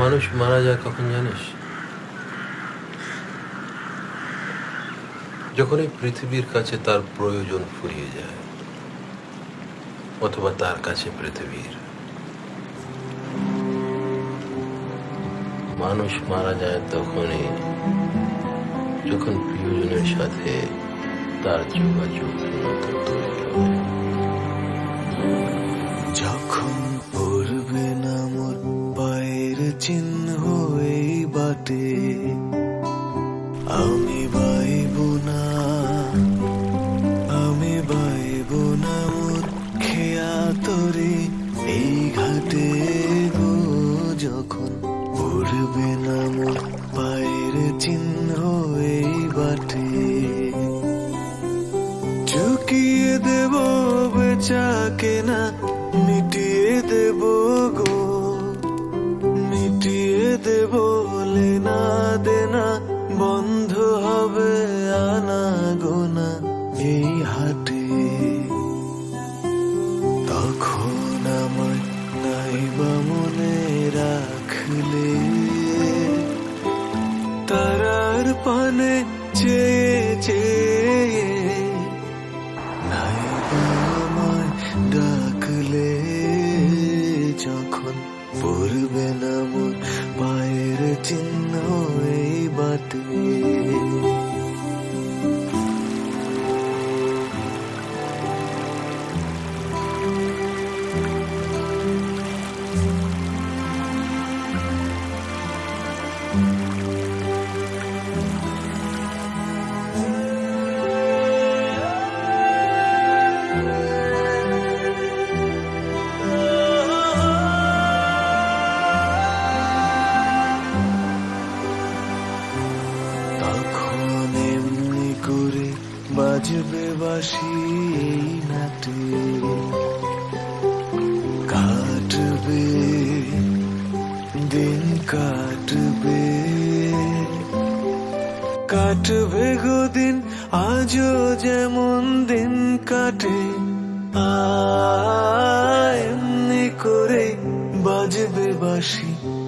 মানুষ মারা যায় কখন জানিস? যখন এই পৃথিবীর কাছে তার প্রয়োজন ফুরিয়ে যায়, অথবা তার কাছে পৃথিবীর, মানুষ মারা যায় তখনই যখন প্রিয়জনের সাথে তার যোগাযোগ তৈরি হয়। বাটে আমি বাইব না আমি বাইব না মোর খেয়া তরে। এই ঘাটে গো যখন পড়বে না মোর পায়ের চিহ্ন এই বাটে। চুকিয়ে দেব বেচা কেনা এই হাটে তখন আমায় নাইবা মনে রাখলে, তারার পানে চেয়ে চেয়ে নাইবা আমায় ডাকলে, যখন পড়বে না মোর পায়ের চিহ্ন এই বাটে তখন এমনি করে বাজবে বাসি এই নাটে। কাটবে, দিন কাটবে। কাটবে গো দিন, আজও যেমন দিন কাটে। আয় এমনি করে বাজবে বাসি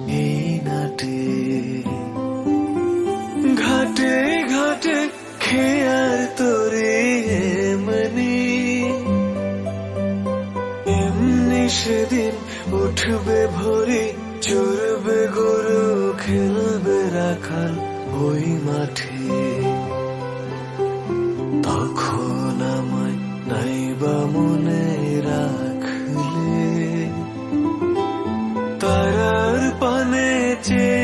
ঘাটে খেয়ার তোরে এমনি এমনি সেদিন উঠবে ভরে, চড়বে গরু, খেলবে রাখাল ওই মাঠে। তখন আমায় নাইবা মনে রাখলে, তারার পানে চেয়েছে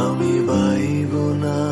আমি বাইব না।